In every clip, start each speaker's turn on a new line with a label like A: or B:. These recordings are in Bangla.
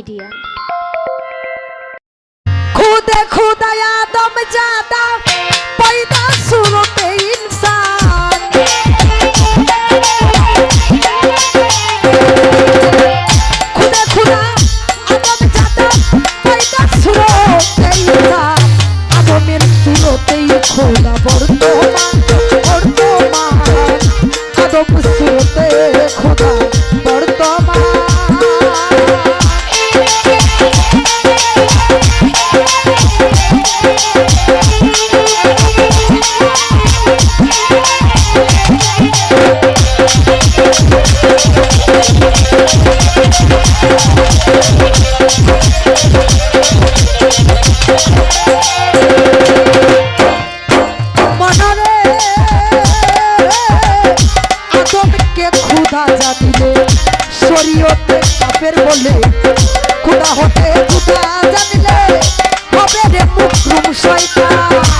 A: मीडिया
B: खुद खुद आदम जाता আদমকে ক্ষুধা জানিলে শরীয়তে কাপের বলে ক্ষুধা হতে ক্ষুধা জানিলে হবে রে মুখ শয়তান।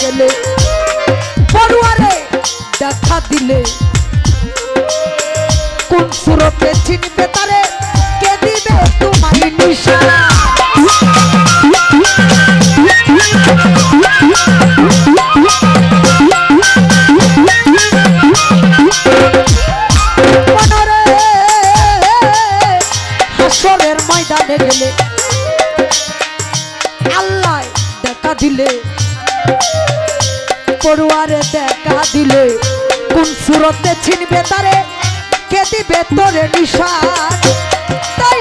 B: গেলে। পড়ুয়ারে দেখা দিলে। কোন সুরতে চিনবে তারে? কে দিবে তোমায় নিশানা? ময়দানে গেলে। আল্লাহ দেখা দিলে। পড়ুয়ারে দেখা দিলে কোন সুরতে চিনবে তারে? কে দিবে তোরে নিশান? তাই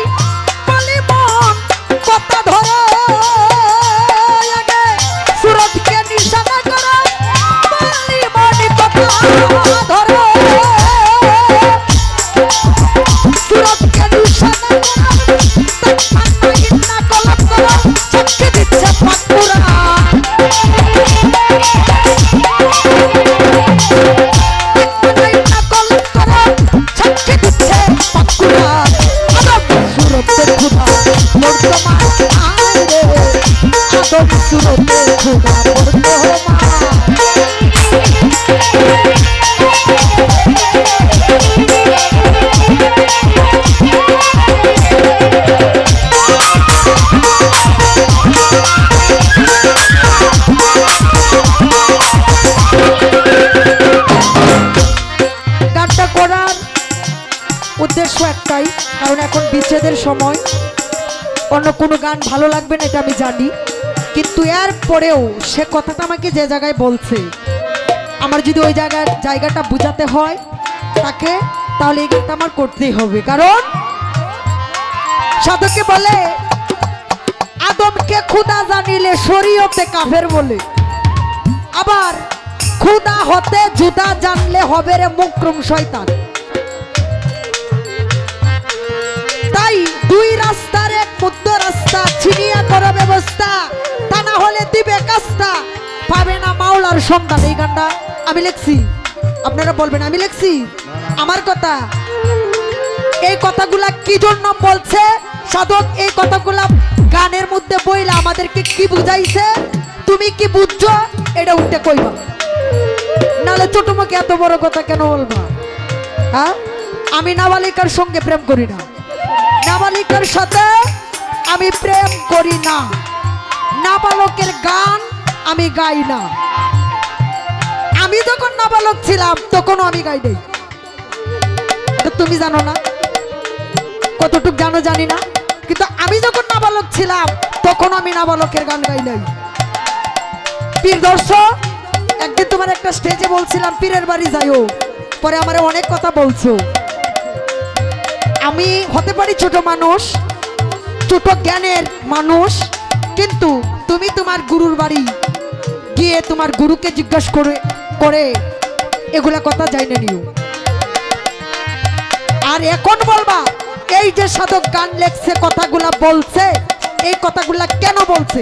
B: বিচ্ছেদের সময় অন্য কোনো গান ভালো লাগবে না এটা আমি জানি, কিন্তু এর পরেও সে কথাটা আমাকে যে জায়গায় বলছে, আমার যদি ওই জায়গার জায়গাটা বোঝাতে হয়, তাকে তাহলে এই গানটা আমার করতেই হবে। কারণ সাধকে বলে, আদমকে খুদা জানিলে শরীয়তে কাফের বলে, আবার খুদা হতে জুদা জানলে হবে রে মুকরুম শয়তান। দুই রাস্তার এক মধ্য রাস্তা, ছিনিয়া করা ব্যবস্থা। তা না হলে দিবে কাস্তা পাবে না মাওলার সন্তান এই গানটা আমি লিখছি। আপনারা বলবেন, আমি লিখছি? আমার কথা? এই কথাগুলা কি জন্য বলছে? সাধক, এই কথাগুলা গানের মধ্যে বইলা আমাদেরকে কি বুঝাইছে? তুমি কি বুঝছ? এটা উঠতে কইবা। নালে ছোট মুখে এত বড় কথা কেন বলবা? হ্যাঁ? আমি নাবালিকার সঙ্গে প্রেম করি না। নাবালিকার সাথে আমি প্রেম করি না। নাবালকের গান আমি গাই না। আমি যখন নাবালক ছিলাম, তখনও আমি গাই নাই। তুমি জানো না। কতটুক জানো জানি না। কিন্তু আমি যখন নাবালক ছিলাম তখন আমি নাবালকের গান গাই নাই। পীর একদিন তোমার একটা স্টেজে বলছিলাম, পীরের বাড়ি যাইও। পরে আমার অনেক কথা বলছো। আমি হতে পারি ছোট মানুষ, ছোট জ্ঞানের মানুষ, কিন্তু তুমি তোমার গুরুর বাড়ি গিয়ে তোমার গুরুকে জিজ্ঞাসা করে করে এগুলা কথা যাই না নিও। আর এখন বলবা, এই যে সাধক গান লেখছে, কথাগুলা বলছে, এই কথাগুলা কেন বলছে?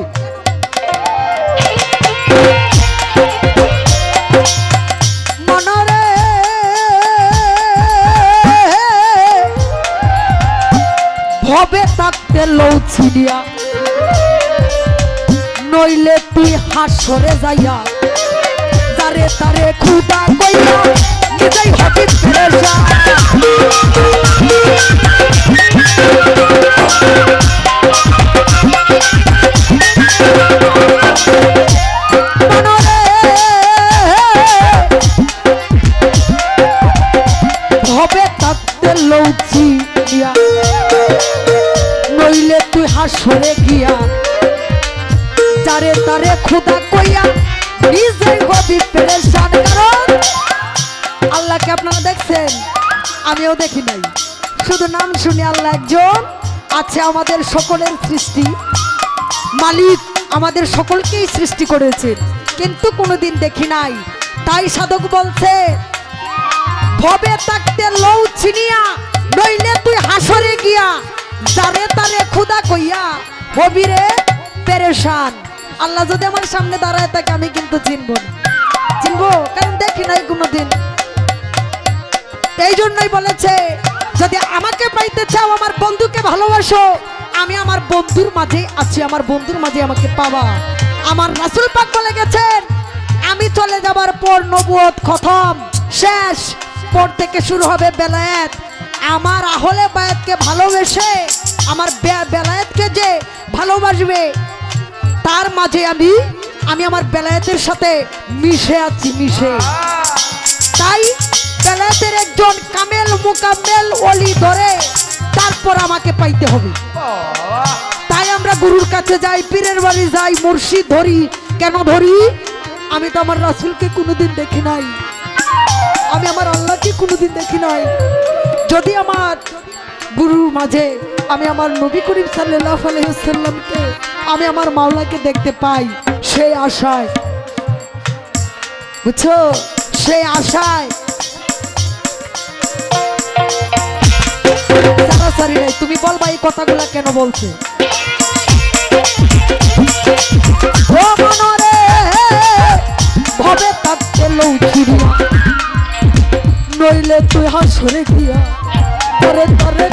B: ভবে থাকতে লৌছিলিয়া নইলে তুই হাসরে যাইয়া। তারে তারে খুদা কইয়া নিজেই হবি ফেরেশা। আমিও দেখি নাই। শুধু নাম শুনি আল্লাহ একজন, আছে আমাদের সকলের সৃষ্টি। মালিক আমাদের সকলকেই সৃষ্টি করেছেন কিন্তু কোনোদিন দেখি নাই। তাই সাধক বলছে, ভবে থাকতে লৌ চিনিয়া নইলে তুই হাসরে গিয়া, যারে তারে খুদা কইয়া, হবিরে পেরেশান। আল্লাহ যদি আমার সামনে দাঁড়ায় তাকে আমি কিন্তু চিনব না। চিনবো? কারণ দেখি নাই কোনোদিন। এই জন্যই বলেছে, যদি আমাকে পাইতে চাও, আমার বন্ধুকে ভালোবাসো। আমি আমার বন্ধুর মাঝে আছি, আমার বন্ধুর মাঝে আমাকে পাবা। আমার রাসুল পাক বলে গেছেন, আমি চলে যাবার পর নবুয়ত খতম, শেষ। পর থেকে শুরু হবে বেলায়েত। আমার আহলে বায়াতকে ভালোবেসে, আমার বেলায়েতকে যে ভালোবাসবে, তার মাঝে আমি আমি আমার বেলায়েতের সাথে মিশে আছি, মিশে। তাই বেলায়েতের একজন কামেল মুকাম্মেল অলি ধরে, তারপর আমাকে পাইতে হবে। তাই আমরা গুরুর কাছে যাই, পীরের বাড়ি যাই, মুর্শিদ ধরি। কেন ধরি? আমি তো আমার রাসুলকে কোনোদিন দেখি নাই। আমি আমার আল্লাহকে কোনোদিন দেখি নাই। যদি আমার গুরুর মাঝে আমি আমার নবী করিম সাল্লাহ আলহিসাল্লামকে আমি আমার মাওলাকে দেখতে পাই, সেই আশায়। বুঝছ? সেই আশায় সারাসারি নাই তুমি বলবা এই কথাগুলা কেন বলছে? ভবে থাকতে লৌচিরিয়া। নইলে তুই হাসরে গিয়া তরে তরে